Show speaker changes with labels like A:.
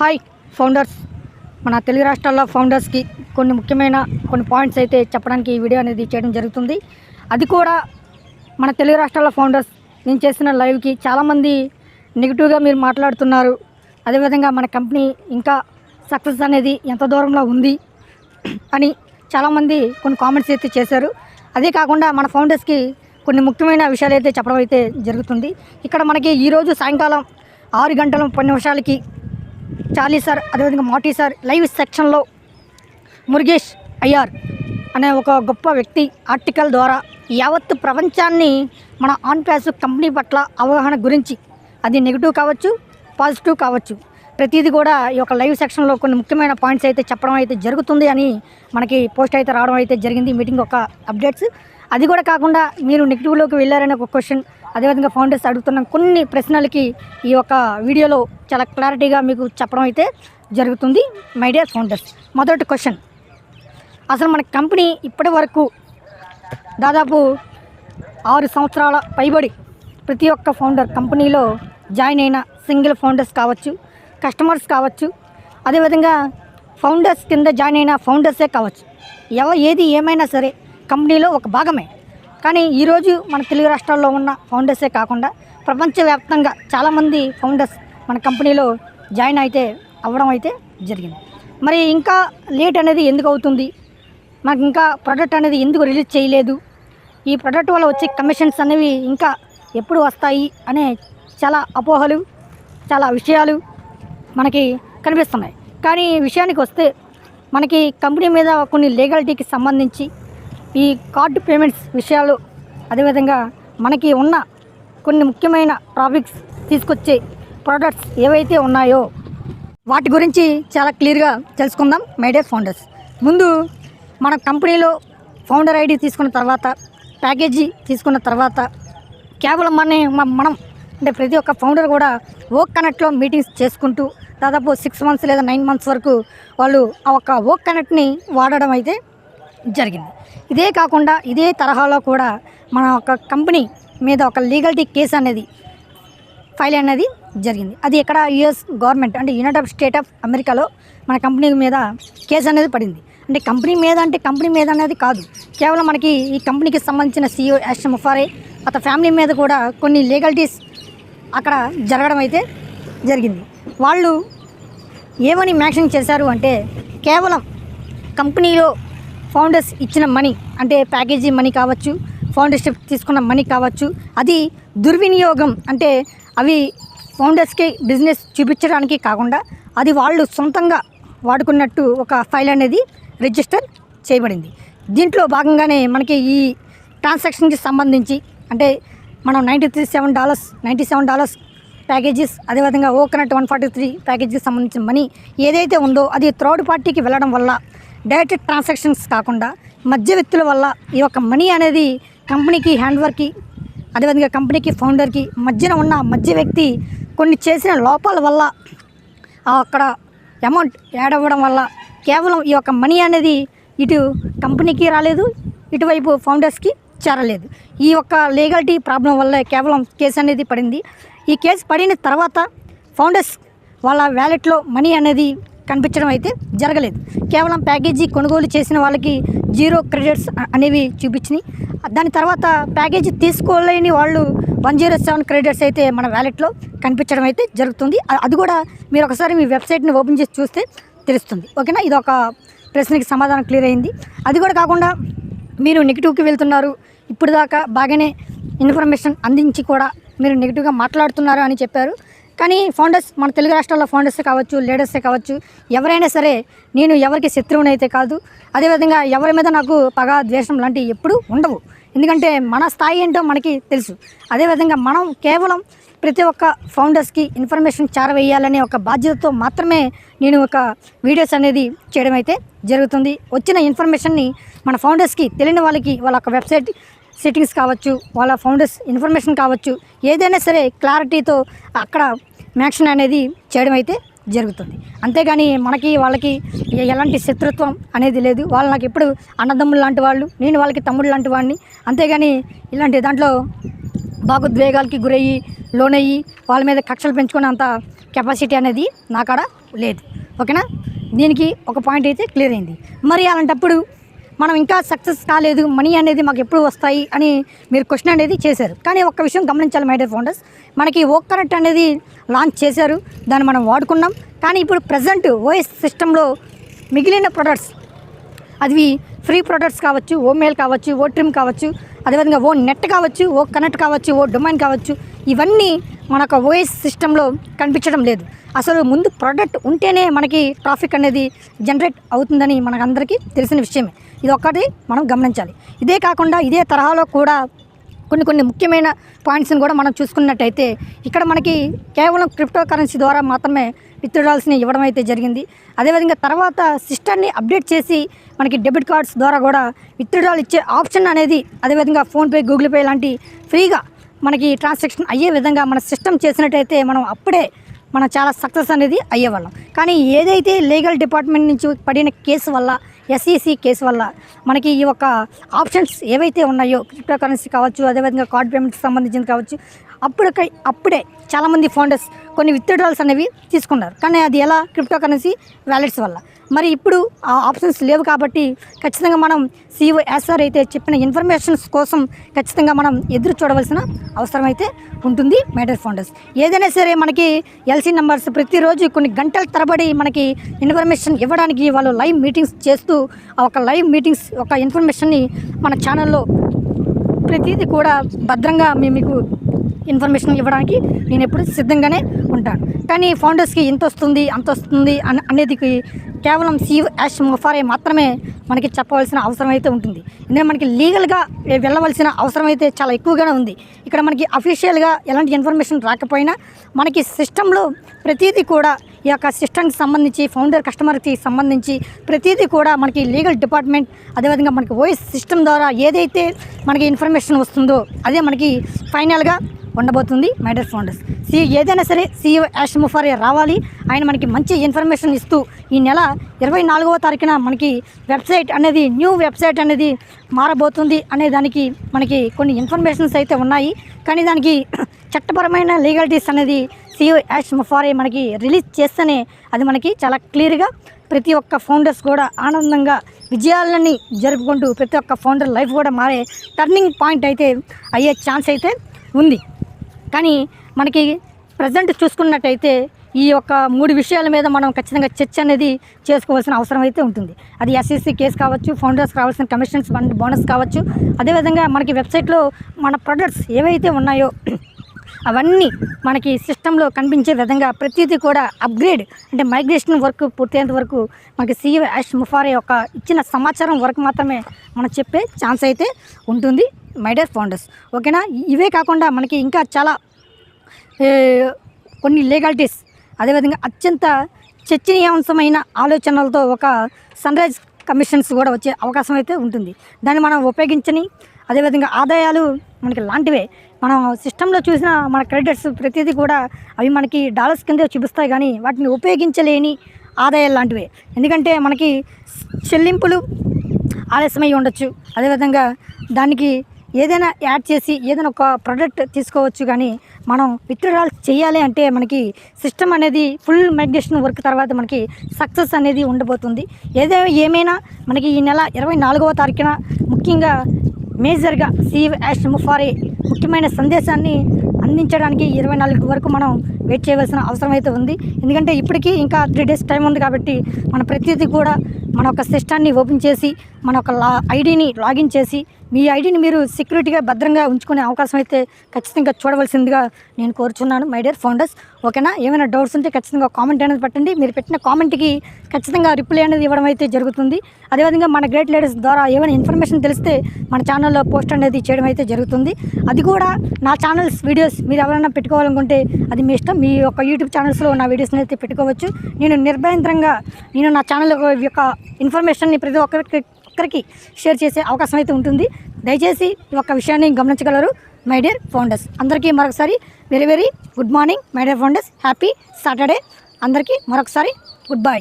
A: Hi founders మన తెలుగు రాష్ట్రాల్లో ఫౌండర్స్కి కొన్ని ముఖ్యమైన కొన్ని పాయింట్స్ అయితే చెప్పడానికి ఈ వీడియో అనేది చేయడం జరుగుతుంది. అది కూడా మన తెలుగు రాష్ట్రాల ఫౌండర్స్ నేను చేసిన లైవ్కి చాలామంది నెగిటివ్గా మీరు మాట్లాడుతున్నారు. అదేవిధంగా మన కంపెనీ ఇంకా సక్సెస్ అనేది ఎంత దూరంలో ఉంది అని చాలామంది కొన్ని కామెంట్స్ అయితే చేశారు. అదే కాకుండా మన ఫౌండర్స్కి కొన్ని ముఖ్యమైన విషయాలు అయితే చెప్పడం అయితే జరుగుతుంది. ఇక్కడ మనకి ఈరోజు సాయంకాలం ఆరు గంటల పది నిమిషాలకి చార్లీ సార్ అదేవిధంగా మాటీ సార్ లైవ్ సెక్షన్లో మురుగేష్ అయ్యార్ అనే ఒక గొప్ప వ్యక్తి ఆర్టికల్ ద్వారా యావత్ ప్రపంచాన్ని మన ఆన్ ప్యాస్ కంపెనీ పట్ల అవగాహన గురించి. అది నెగిటివ్ కావచ్చు పాజిటివ్ కావచ్చు. ప్రతిదీ కూడా ఈ యొక్క లైవ్ సెక్షన్లో కొన్ని ముఖ్యమైన పాయింట్స్ అయితే చెప్పడం అయితే జరుగుతుంది అని మనకి పోస్ట్ అయితే రావడం అయితే జరిగింది. మీటింగ్ ఒక అప్డేట్స్. అది కూడా కాకుండా మీరు నెగిటివ్లోకి వెళ్ళారనే ఒక క్వశ్చన్. అదేవిధంగా ఫౌండర్స్ అడుగుతున్న కొన్ని ప్రశ్నలకి ఈ యొక్క వీడియోలో చాలా క్లారిటీగా మీకు చెప్పడం అయితే జరుగుతుంది. మై డియర్ ఫౌండర్స్ మొదటి క్వశ్చన్ అసలు మన కంపెనీ ఇప్పటి వరకు దాదాపు ఆరు సంవత్సరాల పైబడి ప్రతి ఒక్క ఫౌండర్ కంపెనీలో జాయిన్ అయిన సింగిల్ ఫౌండర్స్ కావచ్చు కస్టమర్స్ కావచ్చు అదేవిధంగా ఫౌండర్స్ కింద జాయిన్ అయిన ఫౌండర్సే కావచ్చు. ఎవ ఏది ఏమైనా సరే కంపెనీలో ఒక భాగమే. కానీ ఈరోజు మన తెలుగు రాష్ట్రాల్లో ఉన్న ఫౌండర్సే కాకుండా ప్రపంచవ్యాప్తంగా చాలామంది ఫౌండర్స్ మన కంపెనీలో జాయిన్ అయితే అవ్వడం అయితే జరిగింది. మరి ఇంకా లేట్ అనేది ఎందుకు అవుతుంది? మనకి ఇంకా ప్రోడక్ట్ అనేది ఎందుకు రిలీజ్ చేయలేదు? ఈ ప్రోడక్ట్ వల్ల వచ్చే కమిషన్స్ అనేవి ఇంకా ఎప్పుడు వస్తాయి అనే చాలా అపోహలు చాలా విషయాలు మనకి కనిపిస్తున్నాయి. కానీ విషయానికి వస్తే మనకి కంపెనీ మీద కొన్ని లీగాలిటీకి సంబంధించి ఈ కార్డు పేమెంట్స్ విషయాలు అదేవిధంగా మనకి ఉన్న కొన్ని ముఖ్యమైన టాపిక్స్ తీసుకొచ్చే ప్రోడక్ట్స్ ఏవైతే ఉన్నాయో వాటి గురించి చాలా క్లియర్గా తెలుసుకుందాం మైడియర్ ఫౌండర్స్ ముందు మన కంపెనీలో ఫౌండర్ ఐడి తీసుకున్న తర్వాత ప్యాకేజీ తీసుకున్న తర్వాత కేవలం మన మనం అంటే ప్రతి ఒక్క ఫౌండర్ కూడా ఓక్ కనెక్ట్లో మీటింగ్స్ చేసుకుంటూ దాదాపు సిక్స్ మంత్స్ లేదా నైన్ మంత్స్ వరకు వాళ్ళు ఆ ఒక్క ఓక్ కనెక్ట్ని వాడడం అయితే జరిగింది. ఇదే కాకుండా ఇదే తరహాలో కూడా మన ఒక కంపెనీ మీద ఒక లీగల్టీ కేసు అనేది ఫైల్ అనేది జరిగింది. అది ఇక్కడ యుఎస్ గవర్నమెంట్ అంటే యునైటెడ్ స్టేట్ ఆఫ్ అమెరికాలో మన కంపెనీ మీద కేసు అనేది పడింది. అంటే కంపెనీ మీద అంటే కంపెనీ మీద అనేది కాదు. కేవలం మనకి ఈ కంపెనీకి సంబంధించిన సీఈఓ యాష్ ముఫారే అత ఫ్యామిలీ మీద కూడా కొన్ని లీగల్టీస్ అక్కడ జరగడం అయితే జరిగింది. వాళ్ళు ఏమని మ్యాక్షన్ చేశారు అంటే కేవలం కంపెనీలో ఫౌండర్స్ ఇచ్చిన మనీ అంటే ప్యాకేజీ మనీ కావచ్చు ఫౌండర్షిప్ తీసుకున్న మనీ కావచ్చు అది దుర్వినియోగం అంటే అవి ఫౌండర్స్కి బిజినెస్ చూపించడానికి కాకుండా అది వాళ్ళు సొంతంగా వాడుకున్నట్టు ఒక ఫైల్ అనేది రిజిస్టర్ చేయబడింది. దీంట్లో భాగంగానే మనకి ఈ ట్రాన్సాక్షన్కి సంబంధించి అంటే మనం ninety three seven dollars ninety seven dollars packages అదేవిధంగా ఓకనట్ వన్ ఫార్టీ త్రీ ప్యాకేజీకి సంబంధించిన మనీ ఏదైతే ఉందో అది థర్డ్ పార్టీకి వెళ్ళడం వల్ల డైరెక్ట్ ట్రాన్సాక్షన్స్ కాకుండా మధ్య వ్యక్తుల వల్ల ఈ యొక్క మనీ అనేది కంపెనీకి హ్యాండ్వర్క్కి అదేవిధంగా కంపెనీకి ఫౌండర్కి మధ్యన ఉన్న మధ్య వ్యక్తి కొన్ని చేసిన లోపాల వల్ల అక్కడ అమౌంట్ యాడ్ అవ్వడం వల్ల కేవలం ఈ యొక్క మనీ అనేది ఇటు కంపెనీకి రాలేదు ఇటువైపు ఫౌండర్స్కి చేరలేదు. ఈ యొక్క లీగాలిటీ ప్రాబ్లం వల్ల కేవలం కేసు అనేది పడింది. ఈ కేసు పడిన తర్వాత ఫౌండర్స్ వాళ్ళ వ్యాలెట్లో మనీ అనేది కనిపించడం అయితే జరగలేదు. కేవలం ప్యాకేజీ కొనుగోలు చేసిన వాళ్ళకి జీరో క్రెడిట్స్ అనేవి చూపించినాయి. దాని తర్వాత ప్యాకేజీ తీసుకోలేని వాళ్ళు వన్ జీరో సెవెన్ క్రెడిట్స్ అయితే మన వ్యాలెట్లో కనిపించడం అయితే జరుగుతుంది. అది కూడా మీరు ఒకసారి మీ వెబ్సైట్ని ఓపెన్ చేసి చూస్తే తెలుస్తుంది. ఓకేనా? ఇది ఒక ప్రశ్నకి సమాధానం క్లియర్ అయింది. అది కూడా కాకుండా మీరు నెగిటివ్కి వెళ్తున్నారు. ఇప్పుడు దాకా బాగానే ఇన్ఫర్మేషన్ అందించి కూడా మీరు నెగిటివ్గా మాట్లాడుతున్నారు అని చెప్పారు. కానీ ఫౌండర్స్ మన తెలుగు రాష్ట్రాల్లో ఫౌండర్స్ కావచ్చు లీడర్సే కావచ్చు ఎవరైనా సరే నేను ఎవరికి శత్రువుని అయితే కాదు అదేవిధంగా ఎవరి మీద నాకు పగ ద్వేషం లాంటివి ఎప్పుడూ ఉండవు. ఎందుకంటే మన స్థాయి ఏంటో మనకి తెలుసు. అదేవిధంగా మనం కేవలం ప్రతి ఒక్క ఫౌండర్స్కి ఇన్ఫర్మేషన్ చేరవేయాలనే ఒక బాధ్యతతో మాత్రమే నేను ఒక వీడియోస్ అనేది చేయడం అయితే జరుగుతుంది. వచ్చిన ఇన్ఫర్మేషన్ని మన ఫౌండర్స్కి తెలియని వాళ్ళకి వాళ్ళ వెబ్సైట్ సెట్టింగ్స్ కావచ్చు వాళ్ళ ఫౌండర్స్ ఇన్ఫర్మేషన్ కావచ్చు ఏదైనా సరే క్లారిటీతో అక్కడ మ్యాక్షన్ అనేది చేయడం అయితే జరుగుతుంది. అంతేగాని మనకి వాళ్ళకి ఎలాంటి శత్రుత్వం అనేది లేదు. వాళ్ళు నాకు ఎప్పుడు అన్నదమ్ములు లాంటి వాళ్ళు నేను వాళ్ళకి తమ్ముడు లాంటి వాడిని. అంతేగాని ఇలాంటి దాంట్లో భాగోద్వేగాలకి గురయ్యి లోనయ్యి వాళ్ళ మీద కక్షలు పెంచుకునే అంత కెపాసిటీ అనేది నాకాడ లేదు. ఓకేనా? దీనికి ఒక పాయింట్ అయితే క్లియర్ అయింది. మరి అలాంటప్పుడు మనం ఇంకా సక్సెస్ కాలేదు మనీ అనేది మాకు ఎప్పుడు వస్తాయి అని మీరు క్వశ్చన్ అనేది చేశారు. కానీ ఒక్క విషయం గమనించాలి మైడర్ ఫౌండర్స్ మనకి ఓ కనెక్ట్ అనేది లాంచ్ చేశారు దాన్ని మనం వాడుకున్నాం. కానీ ఇప్పుడు ప్రజెంట్ ఓఎస్ సిస్టంలో మిగిలిన ప్రొడక్ట్స్ అది ఫ్రీ ప్రొడక్ట్స్ కావచ్చు ఓ మెయిల్ కావచ్చు ఓ ట్రిమ్ కావచ్చు అదేవిధంగా ఓ నెట్ కావచ్చు ఓ కనెక్ట్ కావచ్చు ఓ డొమైన్ కావచ్చు ఇవన్నీ మనకు ఓఎస్ సిస్టంలో కనిపించడం లేదు. అసలు ముందు ప్రోడక్ట్ ఉంటేనే మనకి ట్రాఫిక్ అనేది జనరేట్ అవుతుందని మనకందరికీ తెలిసిన విషయమే. ఇది ఒక్కటి మనం గమనించాలి. ఇదే కాకుండా ఇదే తరహాలో కూడా కొన్ని కొన్ని ముఖ్యమైన పాయింట్స్ని కూడా మనం చూసుకున్నట్టయితే ఇక్కడ మనకి కేవలం క్రిప్టో కరెన్సీ ద్వారా మాత్రమే విత్డ్రాల్స్ని ఇవ్వడం అయితే జరిగింది. అదేవిధంగా తర్వాత సిస్టమ్ని అప్డేట్ చేసి మనకి డెబిట్ కార్డ్స్ ద్వారా కూడా విత్డ్రాల్ ఇచ్చే ఆప్షన్ అనేది అదేవిధంగా ఫోన్పే గూగుల్ పే లాంటి ఫ్రీగా మనకి ట్రాన్సాక్షన్ అయ్యే విధంగా మన సిస్టమ్ చేసినట్టయితే మనం అప్పుడే మనం చాలా సక్సెస్ అనేది అయ్యేవాళ్ళం. కానీ ఏదైతే లీగల్ డిపార్ట్మెంట్ నుంచి పడిన కేసు వల్ల ఎస్ఈసి కేసు వల్ల మనకి ఈ యొక్క ఆప్షన్స్ ఏవైతే ఉన్నాయో క్రిప్టో కరెన్సీ కావచ్చు అదేవిధంగా కార్డ్ పేమెంట్కి సంబంధించింది కావచ్చు అప్పుడు అప్పుడే చాలామంది ఫౌండర్స్ కొన్ని విత్డ్రాల్స్ అనేవి తీసుకున్నారు. కానీ అది ఎలా? క్రిప్టో కరెన్సీ వ్యాలెట్స్ వల్ల. మరి ఇప్పుడు ఆ ఆప్షన్స్ లేవు కాబట్టి ఖచ్చితంగా మనం సీఓ ఎస్ఆర్ అయితే చెప్పిన ఇన్ఫర్మేషన్స్ కోసం ఖచ్చితంగా మనం ఎదురు చూడవలసిన అవసరం అయితే ఉంటుంది మేటర్ ఫౌండర్స్ ఏదైనా సరే మనకి ఎల్సీ నెంబర్స్ ప్రతిరోజు కొన్ని గంటల తరబడి మనకి ఇన్ఫర్మేషన్ ఇవ్వడానికి వాళ్ళు లైవ్ మీటింగ్స్ చేస్తూ ఆ ఒక లైవ్ మీటింగ్స్ ఒక ఇన్ఫర్మేషన్ని మన ఛానల్లో ప్రతిదీ కూడా భద్రంగా మేము మీకు ఇన్ఫర్మేషన్ ఇవ్వడానికి నేను ఎప్పుడు సిద్ధంగానే ఉంటాను. కానీ ఫౌండర్స్కి ఇంత వస్తుంది అంత వస్తుంది అన అనేది కేవలం సీ యాష్ ముఫారే మాత్రమే మనకి చెప్పవలసిన అవసరం అయితే ఉంటుంది. ఎందుకంటే మనకి లీగల్గా వెళ్ళవలసిన అవసరం అయితే చాలా ఎక్కువగానే ఉంది. ఇక్కడ మనకి అఫీషియల్గా ఎలాంటి ఇన్ఫర్మేషన్ రాకపోయినా మనకి సిస్టంలో ప్రతిదీ కూడా ఈ యొక్క సిస్టమ్కి సంబంధించి ఫౌండర్ కస్టమర్కి సంబంధించి ప్రతిదీ కూడా మనకి లీగల్ డిపార్ట్మెంట్ అదేవిధంగా మనకి వాయిస్ సిస్టమ్ ద్వారా ఏదైతే మనకి ఇన్ఫర్మేషన్ వస్తుందో అదే మనకి ఫైనల్గా ఉండబోతుంది మైడర్ ఫౌండర్స్. సి ఏదైనా సరే సీఈఓ యాష్ ముఫారే రావాలి. ఆయన మనకి మంచి ఇన్ఫర్మేషన్ ఇస్తూ ఈ నెల ఇరవై నాలుగవ తారీఖున మనకి వెబ్సైట్ అనేది న్యూ వెబ్సైట్ అనేది మారబోతుంది అనే దానికి మనకి కొన్ని ఇన్ఫర్మేషన్స్ అయితే ఉన్నాయి. కానీ దానికి చట్టపరమైన లీగాలిటీస్ అనేది సీఈఓ యాష్ ముఫారే మనకి రిలీజ్ చేస్తేనే అది మనకి చాలా క్లియర్గా ప్రతి ఒక్క ఫౌండర్స్ కూడా ఆనందంగా విజయాలని జరుపుకుంటూ ప్రతి ఒక్క ఫౌండర్ లైఫ్ కూడా మారే టర్నింగ్ పాయింట్ అయితే అయ్యే ఛాన్స్ అయితే ఉంది. కానీ మనకి ప్రజెంట్ చూసుకున్నట్టయితే ఈ యొక్క మూడు విషయాల మీద మనం ఖచ్చితంగా చర్చ అనేది చేసుకోవాల్సిన అవసరం అయితే ఉంటుంది. అది ఎస్ఎస్సి కేసు కావచ్చు ఫౌండర్స్ కావాల్సిన కమిషన్స్ బోనస్ కావచ్చు. అదేవిధంగా మనకి వెబ్సైట్లో మన ప్రొడక్ట్స్ ఏవైతే ఉన్నాయో అవన్నీ మనకి సిస్టంలో కనిపించే విధంగా ప్రతిదీ కూడా అప్గ్రేడ్ అంటే మైగ్రేషన్ వర్క్ పూర్తయ్యేంత వరకు మనకి సీఈఓ యాష్ ముఫారే యొక్క ఇచ్చిన సమాచారం వరకు మాత్రమే మనం చెప్పే ఛాన్స్ అయితే ఉంటుంది. మైడర్ ఫౌండర్స్ ఓకేనా? ఇవే కాకుండా మనకి ఇంకా చాలా కొన్ని లీగాలిటీస్ అదేవిధంగా అత్యంత చర్చనీయాంశమైన ఆలోచనలతో ఒక సన్ రైజ్ కమిషన్స్ కూడా వచ్చే అవకాశం అయితే ఉంటుంది. దాన్ని మనం ఉపయోగించని అదేవిధంగా ఆదాయాలు మనకి లాంటివే. మనం సిస్టంలో చూసిన మన క్రెడిట్స్ ప్రతిదీ కూడా అవి మనకి డాలర్స్ కింద చూపిస్తాయి కానీ వాటిని ఉపయోగించలేని ఆదాయాలు లాంటివే. ఎందుకంటే మనకి చెల్లింపులు ఆలస్యమై ఉండొచ్చు. అదేవిధంగా దానికి ఏదైనా యాడ్ చేసి ఏదైనా ఒక ప్రోడక్ట్ తీసుకోవచ్చు కానీ మనం విత్డ్రాల్ చేయాలి అంటే మనకి సిస్టమ్ అనేది ఫుల్ మైగ్రేషన్ వర్క్ తర్వాత మనకి సక్సెస్ అనేది ఉండబోతుంది. ఏదే ఏమైనా మనకి ఈ నెల ఇరవై నాలుగవ తారీఖున ముఖ్యంగా మేజర్గా సీవ్ యాష్ ముఫారే ముఖ్యమైన సందేశాన్ని అందించడానికి ఇరవై నాలుగు వరకు మనం వెయిట్ చేయవలసిన అవసరం అయితే ఉంది. ఎందుకంటే ఇప్పటికీ ఇంకా త్రీ డేస్ టైం ఉంది కాబట్టి మన ప్రతిదీ కూడా మన యొక్క సిస్టాన్ని ఓపెన్ చేసి మన యొక్క లా ఐడిని లాగిన్ చేసి మీ ఐడిని మీరు సెక్యూరిటీగా భద్రంగా ఉంచుకునే అవకాశం అయితే ఖచ్చితంగా చూడవలసిందిగా నేను కోరుచున్నాను మై డియర్ ఫౌండర్స్ ఓకేనా ఏమైనా డౌట్స్ ఉంటే ఖచ్చితంగా కామెంట్ అనేది పెట్టండి. మీరు పెట్టిన కామెంట్కి ఖచ్చితంగా రిప్లై అనేది ఇవ్వడం అయితే జరుగుతుంది. అదేవిధంగా మన గ్రేట్ లీడర్స్ ద్వారా ఏమైనా ఇన్ఫర్మేషన్ తెలిస్తే మన ఛానల్లో పోస్ట్ అనేది చేయడం అయితే జరుగుతుంది. అది కూడా నా ఛానల్స్ వీడియోస్ మీరు ఎవరైనా పెట్టుకోవాలనుకుంటే అది మీ ఇష్టం. మీ యొక్క యూట్యూబ్ ఛానల్స్లో నా వీడియోస్ని అయితే పెట్టుకోవచ్చు. నేను నిర్భయంత్రంగా నేను నా ఛానల్ యొక్క ఇన్ఫర్మేషన్ని ప్రతి ఒక్కరికి ఒక్కరికి షేర్ చేసే అవకాశం అయితే ఉంటుంది. దయచేసి ఈ ఒక్క విషయాన్ని గమనించగలరు మై డియర్ ఫౌండర్స్. అందరికీ మరొకసారి very very good morning my dear founders. Happy Saturday. అందరికీ మరొకసారి గుడ్ బై.